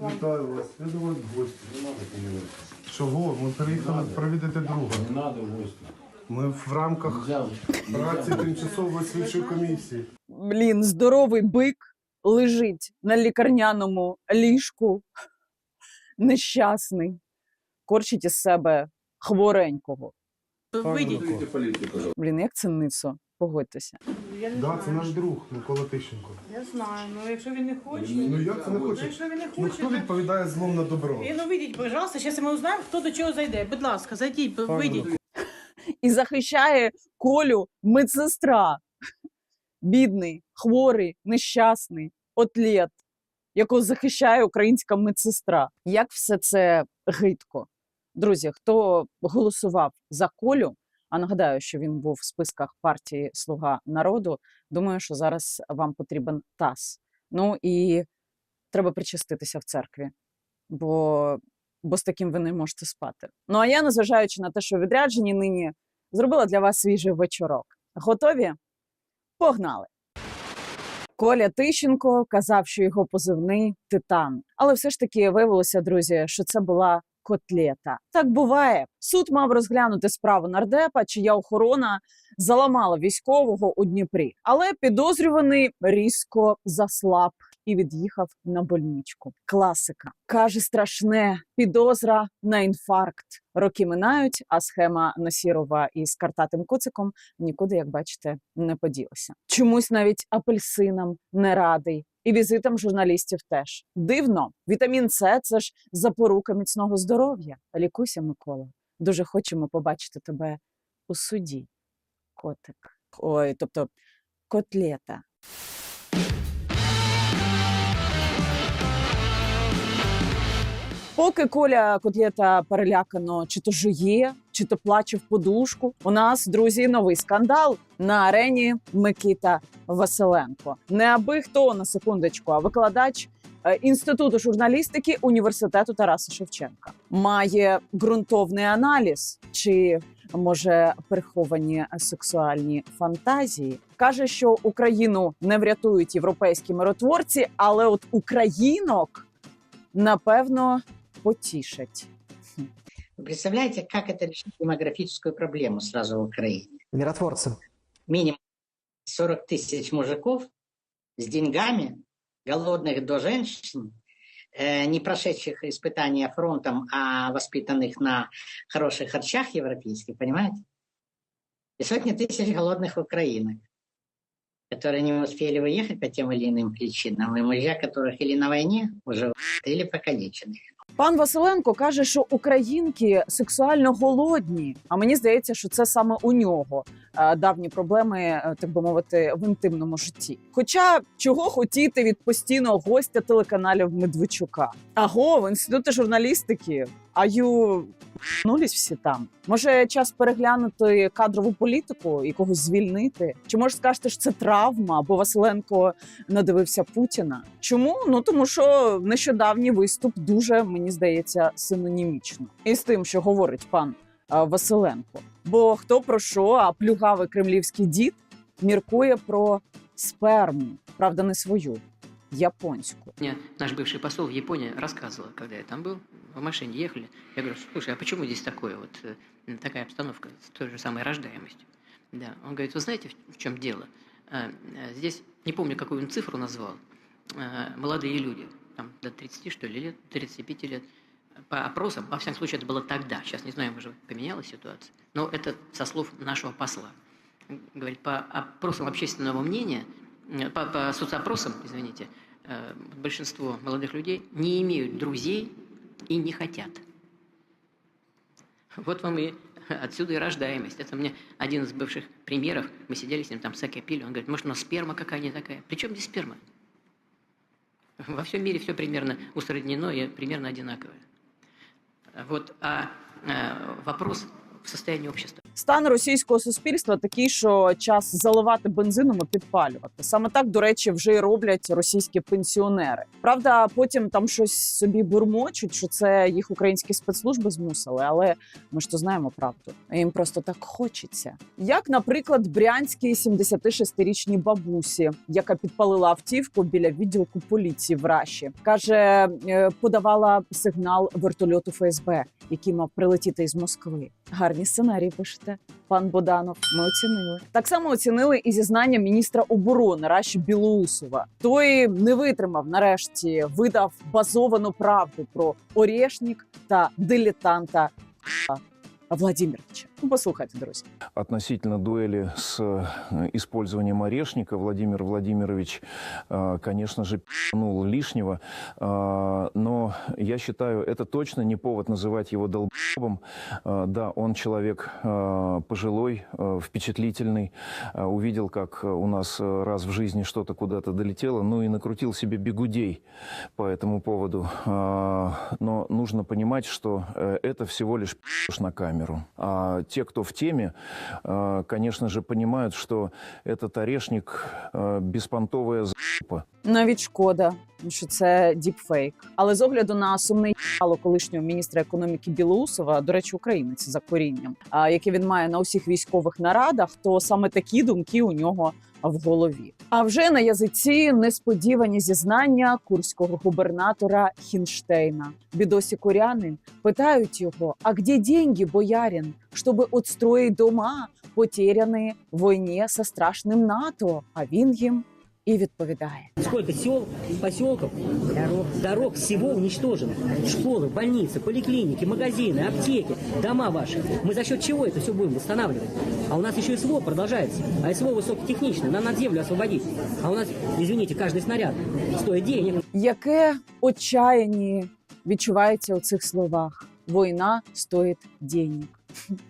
Вітаю вас. Я до вас в гості. Не надо переводить. Чого? Ми приїхали провідати друга. Не в гости. Ми в рамках праці тимчасової слідчої комісії. Блін, здоровий бик лежить на лікарняному ліжку, нещасний, корчить із себе хворенького. Вийдіть. Блін, як це ницо? Погодьтеся. Я не Да, знаю. це наш друг Микола Тищенко. Я знаю, ну якщо він не хоче. Ну як це не Ну, хоче? якщо він не Ну хоче, хто то- відповідає злом на добро? І, ну вийдіть, пожалуйста, зараз ми узнаємо, хто до чого зайде. Будь ласка, зайдіть, Пане вийдіть. І захищає Колю медсестра. Бідний, хворий, нещасний, отлет, якого захищає українська медсестра. Як все це гидко? Друзі, хто голосував за Колю, а нагадаю, що він був в списках партії Слуга народу. Думаю, що зараз вам потрібен таз. Ну і треба причаститися в церкві, бо, бо з таким ви не можете спати. Ну а я, незважаючи на те, що відряджені нині, зробила для вас свіжий вечорок. Готові? Погнали! Коля Тищенко казав, що його позивний титан. Але все ж таки виявилося, друзі, що це була котлета. Так буває. Суд мав розглянути справу нардепа, чия охорона заламала військового у Дніпрі. Але підозрюваний різко заслаб і від'їхав на больничку. Класика каже страшне підозра на інфаркт. Роки минають, а схема Насірова із картатим куциком нікуди, як бачите, не поділася. Чомусь навіть апельсинам не радий. І візитам журналістів теж дивно. Вітамін С це ж запорука міцного здоров'я. Лікуйся, Микола. Дуже хочемо побачити тебе у суді. Котик. Ой, тобто котлета. Поки Коля котлета перелякано чи то жує, чи то плаче в подушку. У нас, друзі, новий скандал на арені Микита Василенко. Не аби хто на секундочку, а викладач е, інституту журналістики університету Тараса Шевченка має ґрунтовний аналіз чи. Може, приховані сексуальні фантазії каже, що Україну не врятують європейські миротворці, але от українок напевно потішать. Вы представляете, как это решить демографическую проблему сразу в Украине? Миротворцы. Минимум 40 тысяч мужиков с деньгами, голодных до женщин, э, не прошедших испытания фронтом, а воспитанных на хороших харчах европейских, понимаете? И сотни тысяч голодных украинок, которые не успели уехать по тем или иным причинам, и мужья которых или на войне уже или покалечены. Пан Василенко каже, що українки сексуально голодні. А мені здається, що це саме у нього е, давні проблеми, е, так би мовити, в інтимному житті. Хоча чого хотіти від постійного гостя телеканалів Медведчука? Аго, в інституті журналістики. Аю нулись всі там. Може, час переглянути кадрову політику і когось звільнити? Чи може скажете, що це травма, бо Василенко надивився Путіна? Чому? Ну тому що нещодавній виступ дуже мені здається синонімічно із тим, що говорить пан а, Василенко. Бо хто про що, а плюгавий кремлівський дід міркує про сперму, правда, не свою, японську. Мне наш бывший посол в Японии рассказывал, когда я там был, в машине ехали. Я говорю, слушай, а почему здесь такое вот, э, такая обстановка с той же самой рождаемостью? Да, он говорит, вы знаете, в- чем дело? Э, э, Здесь, не помню, какую он цифру назвал, молодые люди, там до 30, что ли, лет, 35 лет, по опросам, во всяком случае, это было тогда, сейчас не знаю, может, поменялась ситуация, но это со слов нашего посла. Говорит, по опросам общественного мнения, по, по соцопросам, извините, э, большинство молодых людей не имеют друзей и не хотят. Вот вам и отсюда и рождаемость. Это мне один из бывших примеров. Мы сидели с ним там всякое пили. Он говорит, может, у нас сперма какая-нибудь такая. Причем здесь сперма? Во всем мире все примерно усреднено и примерно одинаковое. Вот, а э, вопрос в состоянии общества. Стан російського суспільства такий, що час заливати бензином і підпалювати. Саме так, до речі, вже й роблять російські пенсіонери. Правда, потім там щось собі бурмочуть, що це їх українські спецслужби змусили, але ми ж то знаємо правду. Їм просто так хочеться. Як, наприклад, брянській 76-річній бабусі, яка підпалила автівку біля відділку поліції в Раші, каже, е, подавала сигнал вертольоту ФСБ, який мав прилетіти із Москви. Гарні сценарії пишете, пан Боданов. Ми оцінили. Так само оцінили і зізнання міністра оборони Раші Білоусова. Той не витримав нарешті, видав базовану правду про Орєшнік та дилетанта Владимировича. Ну, послухайте, друзі. Относительно дуэли с э, использованием орешника Владимир Владимирович, э, конечно же, пнул лишнего, Э, но я считаю, это точно не повод называть его долбом. Да, он человек пожилой, впечатлительный, увидел, как у нас раз в жизни что-то куда-то долетело, ну и накрутил себе бегудей по этому поводу. Но нужно понимать, что это всего лишь на камеру. А те, кто в теме, э, конечно же, понимают, что этот орешник э, беспонтовая за***па. Навіть шкода, що це діпфейк. Але з огляду на сумне їбало колишнього міністра економіки Білоусова, до речі, українець за корінням, а яке він має на усіх військових нарадах, то саме такі думки у нього в голові. А вже на язиці несподівані зізнання курського губернатора Хінштейна. Бідосі куряни питають його: а де деньги, боярин, щоб отстроїть дома, потеряні в війні со страшним НАТО? А він їм і відповідає. Сколько сел, поселков, дорог, дорог всего уничтожено. Школы, больницы, поликлиники, магазины, аптеки, дома ваши. Мы за счет чего это все будем восстанавливать? А у нас еще СВО продолжается. А СВО высокотехничное, нам надо землю освободить. А у нас, извините, каждый снаряд стоит денег. Яке отчаянні відчувається у цих словах? Війна стоїть денег.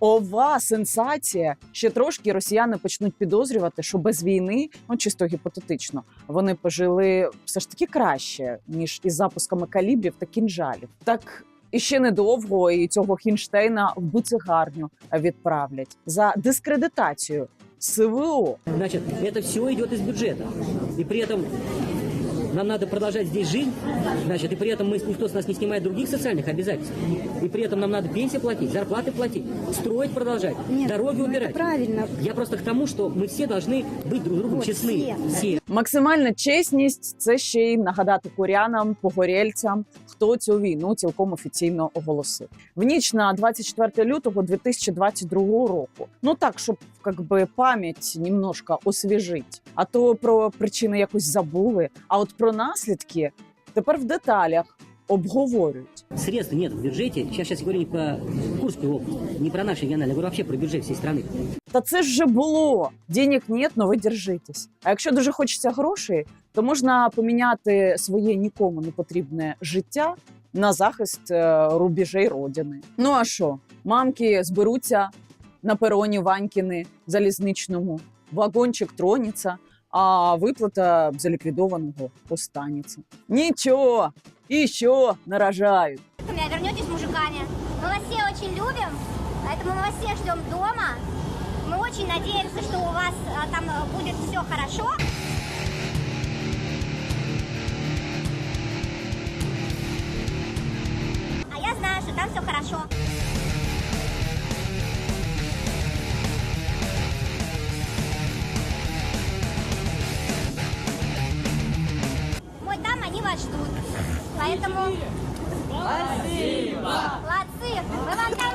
Ова сенсація. Ще трошки росіяни почнуть підозрювати, що без війни, ну чисто гіпотетично, вони пожили все ж таки краще ніж із запусками калібрів та кінжалів. Так і ще недовго і цього Хінштейна в буцегарню відправлять за дискредитацію СВО. Значит, это все идет из бюджета. И при этом нам надо продолжать здесь жить, значит, и при этом мы, никто с нас не снимает других социальных обязательств. И при этом нам надо пенсии платить, зарплаты платить, строить продолжать, дороги убирать. Правильно. Я просто к тому, что мы все должны быть друг другу Вот, честны. все. Все. Максимальна чесність це ще й нагадати курянам, погорільцям, хто цю війну цілком офіційно оголосив. В ніч на 24 лютого 2022 року. Ну так, щоб как би пам'ять немножко освіжить. А то про причини якось забули. А от про наслідки тепер в деталях обговорюють. Средств нет в бюджете. Сейчас, сейчас говорю не про Курскую область, не про наш региональный, я говорю вообще про бюджет всей страны. Та це ж вже було. Денег нет, но ви держитесь. А якщо дуже хочеться грошей, то можна поміняти своє нікому не потрібне життя на захист е, рубежей родини. Ну а що? Мамки зберуться на пероні Ванькіни залізничному, вагончик тронеться, а виплата за ліквідованого останеться. Нічого, і що нарожають. Меня вернетесь мужиками. Мы вас все очень любим, поэтому мы вас всех ждем дома. Мы очень надеемся, что у вас а, там а, будет все хорошо. А я знаю, что там все хорошо. там они вас ждут. Поэтому... Спасибо! Молодцы! Мы вам там...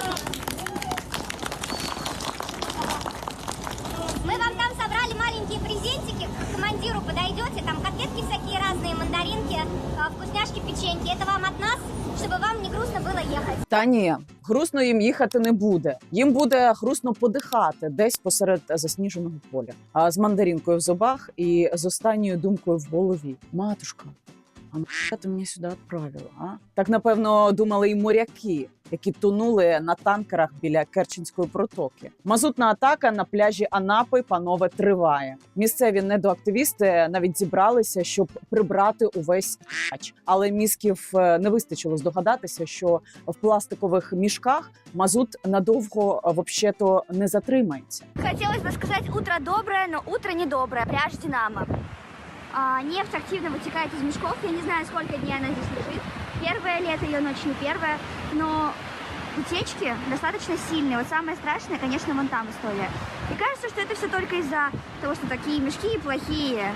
Мы вам там собрали маленькие презентики. К командиру подойдете, там котлетки всякие разные, мандаринки, э, вкусняшки, печеньки. Это вам от нас, чтобы вам не грустно было ехать. Та ні, грустно їм їхати не буде. Їм буде грустно подихати десь посеред засніженого поля, а з мандарінкою в зубах і з останньою думкою в голові. Матушка, а нахуя ти мене сюди відправила? А так напевно думали і моряки, які тонули на танкерах біля Керченської протоки. Мазутна атака на пляжі Анапи панове триває. Місцеві недоактивісти навіть зібралися, щоб прибрати увесь тач. Але мізків е, не вистачило здогадатися, що в пластикових мішках мазут надовго е, вообще-то не затримається. Хотелось бы сказать утро доброе, но утро недоброе. Пляж Динамо. А, нефть активно вытекает из мешков. Я не знаю, сколько дней она здесь лежит. Первое ли это ее ночь, не первое. Но утечки достаточно сильные. Вот самое страшное, конечно, вон там история. И кажется, что это все только из-за того, что такие мешки плохие,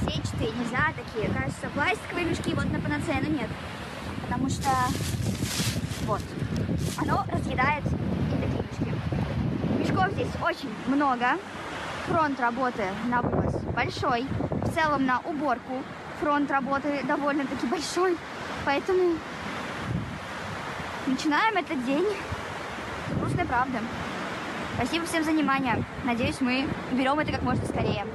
сетчатые, нельзя такие. Кажется, пластиковые мешки вот на панацея, но нет. Потому что вот, оно разъедает и такие мешки. Мешков здесь очень много. Фронт работы на ввоз большой. В целом на уборку фронт работы довольно-таки большой. Поэтому начинаем этот день с грустной правды. Спасибо всем за внимание. Надеюсь, мы берем это как можно скорее.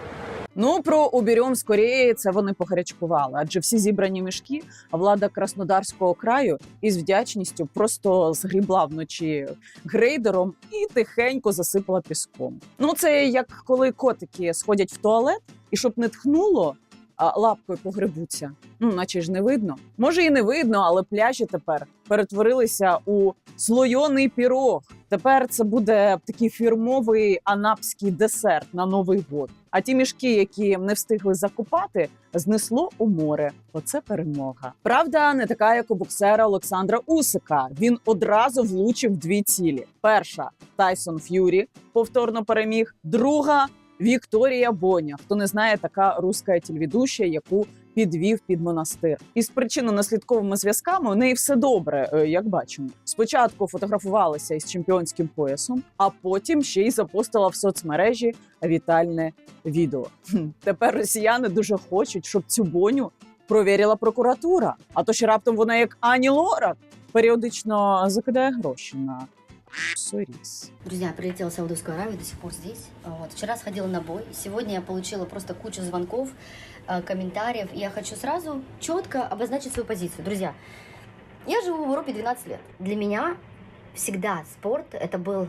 Ну про уберем скоріє це вони погарячкували, адже всі зібрані мішки влада Краснодарського краю із вдячністю просто згрібла вночі грейдером і тихенько засипала піском. Ну це як коли котики сходять в туалет, і щоб не тхнуло. А лапкою погребуться, ну наче ж не видно. Може і не видно, але пляжі тепер перетворилися у слойоний пірог. Тепер це буде такий фірмовий анапський десерт на Новий год. А ті мішки, які не встигли закупати, знесло у море. Оце перемога. Правда, не така, як у боксера Олександра Усика. Він одразу влучив дві цілі: перша Тайсон Ф'юрі повторно переміг. Друга Вікторія Боня. Хто не знає, така руська телеведуща, яку підвів під монастир. Із причинно-наслідковими зв'язками у неї все добре, е, як бачимо. Спочатку фотографувалася із чемпіонським поясом, а потім ще й запостила в соцмережі вітальне відео. Тепер росіяни дуже хочуть, щоб цю боню провірила прокуратура. А то ще раптом вона, як Ані Лорак, періодично закидає гроші на соріс. Друзья, прилетела в Саудовскую Аравию, до сих пор здесь. Вот. Вчера сходила на бой. Сегодня я получила просто кучу звонков, э, комментариев. И я хочу сразу четко обозначить свою позицию. Друзья, я живу в Европе 12 лет. Для меня всегда спорт это был...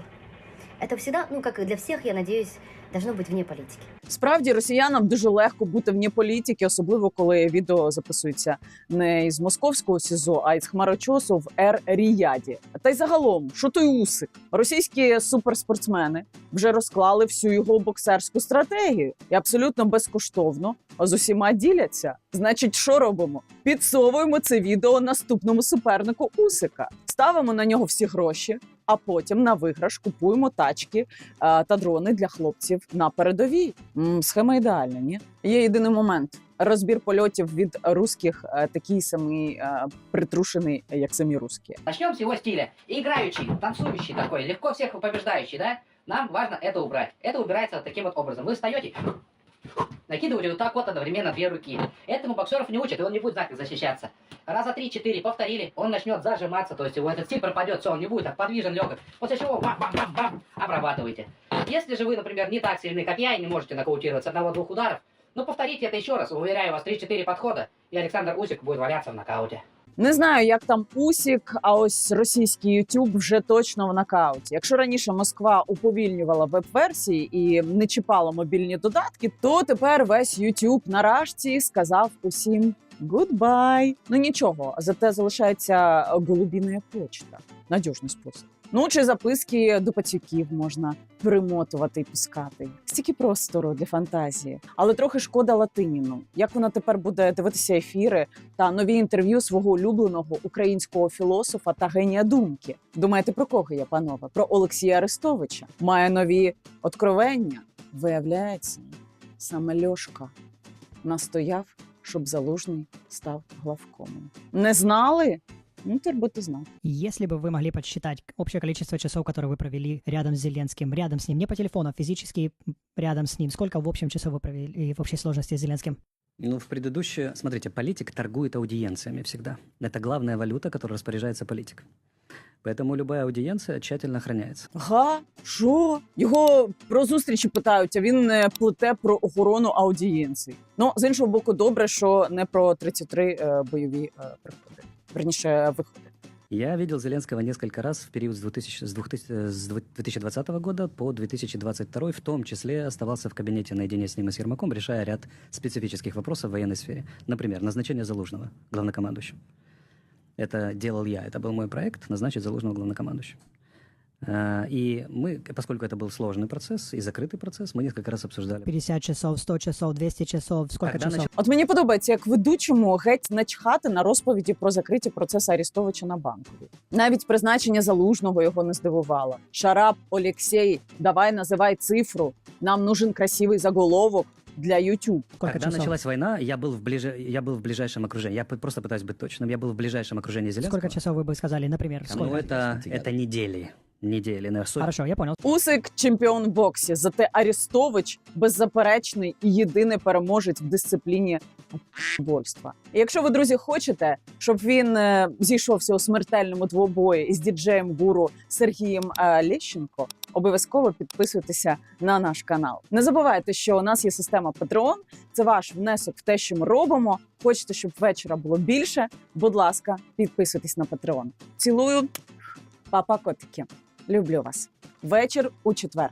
Это всегда, ну, как и для всех, я надеюсь, должно быть вне политики. Справді росіянам дуже легко бути вне політики, особливо коли відео записується не із московського СІЗО, а із хмарочосу в Ер Ріяді. Та й загалом, що той усик? Російські суперспортсмени вже розклали всю його боксерську стратегію і абсолютно безкоштовно з усіма діляться. Значить, що робимо? Підсовуємо це відео наступному супернику Усика, ставимо на нього всі гроші А потім на виграш купуємо тачки е, та дрони для хлопців на передовій. М, схема ідеальна, ні? Є єдиний момент. Розбір польотів від русських е, такий самий е, притрушений, як самі русські. Начнем с его стиля. Играющий, танцующий такой, легко всех побеждающий, да? Нам важно это убрать. Это убирается таким вот образом. Вы встаете, накидываете вот так вот одновременно две руки. Этому боксеров не учат, и он не будет знать, как защищаться. Раза три-четыре повторили, он начнет зажиматься, то есть его этот стиль пропадет, все, он не будет так подвижен, легок. После чего бам-бам-бам-бам, обрабатываете. Если же вы, например, не так сильны, как я, и не можете нокаутировать одного-двух ударов, ну повторите это еще раз, уверяю вас, 3-4 подхода, и Александр Усик будет валяться в нокауте. Не знаю, як там Усік, а ось російський Ютуб вже точно в нокауті. Якщо раніше Москва уповільнювала веб-версії і не чіпала мобільні додатки, то тепер весь Ютуб нарешті сказав усім гудбай. Ну нічого, зате залишається голубіна почта. Надіжний спосіб. Ну чи записки до пацюків можна перемотувати і пускати. Стільки простору для фантазії, але трохи шкода Латиніну. Як вона тепер буде дивитися ефіри та нові інтерв'ю свого улюбленого українського філософа та генія думки? Думаєте, про кого я, панове? Про Олексія Арестовича має нові откровення. Виявляється, саме Льошка настояв, щоб залужний став главкомом. Не знали? Ну, тепер будете знати. Если бы вы могли подсчитать общее количество часов, которые вы провели рядом с Зеленским, рядом с ним, не по телефону, а физически рядом с ним, сколько в общем часов вы провели в общей сложности с Зеленским? Ну, в предыдущее... Смотрите, политик торгует аудиенциями всегда. Это главная валюта, которой распоряжается политик. Поэтому любая аудиенция тщательно охраняется. Га, що? Його про зустрічі питають, а він не плете про охорону аудієнцій. Ну, з іншого боку, добре, що не про 33 е, бойові е, приходи. Верніше, виходи. Я видел Зеленского несколько раз в период с, 2000, с 2000 с 2020 года по 2022, в том числе оставался в кабинете наедине с ним и с Ермаком, решая ряд специфических вопросов в военной сфере. Например, назначение Залужного главнокомандующим. Это делал я, это был мой проект, назначить Залужного главнокомандующим. А, И мы, поскольку это был сложный процесс и закрытый процесс, мы несколько раз обсуждали. 50 часов, 100 часов, 200 часов, сколько Когда часов? От мені подобається, як ведучому геть начхати на розповіді про закриті процеси Арістовича на банкові. Навіть призначення залужного його не здивувало. Шарап Олексій, давай називай цифру. Нам нужен красивий заголовок для YouTube. Когда началась война, я был, в ближе... я был в ближайшем окружении. Я п- просто пытаюсь быть точным. Я был в ближайшем окружении Зеленского. Сколько часов вы бы сказали, например? Ну, Сколько? это, это недели. Недели, наверное, сотни. Хорошо, я понял. Усик чемпіон в боксі. Зате Арістович беззаперечний і єдиний переможець в дисципліні больства. І якщо ви, друзі, хочете, щоб він е, зійшовся у смертельному двобої із діджеєм гуру Сергієм е, Лещенко, обов'язково підписуйтеся на наш канал. Не забувайте, що у нас є система Patreon. Це ваш внесок в те, що ми робимо. Хочете, щоб вечора було більше? Будь ласка, підписуйтесь на Patreon. Цілую, папа котики. Люблю вас. Вечір у четвер.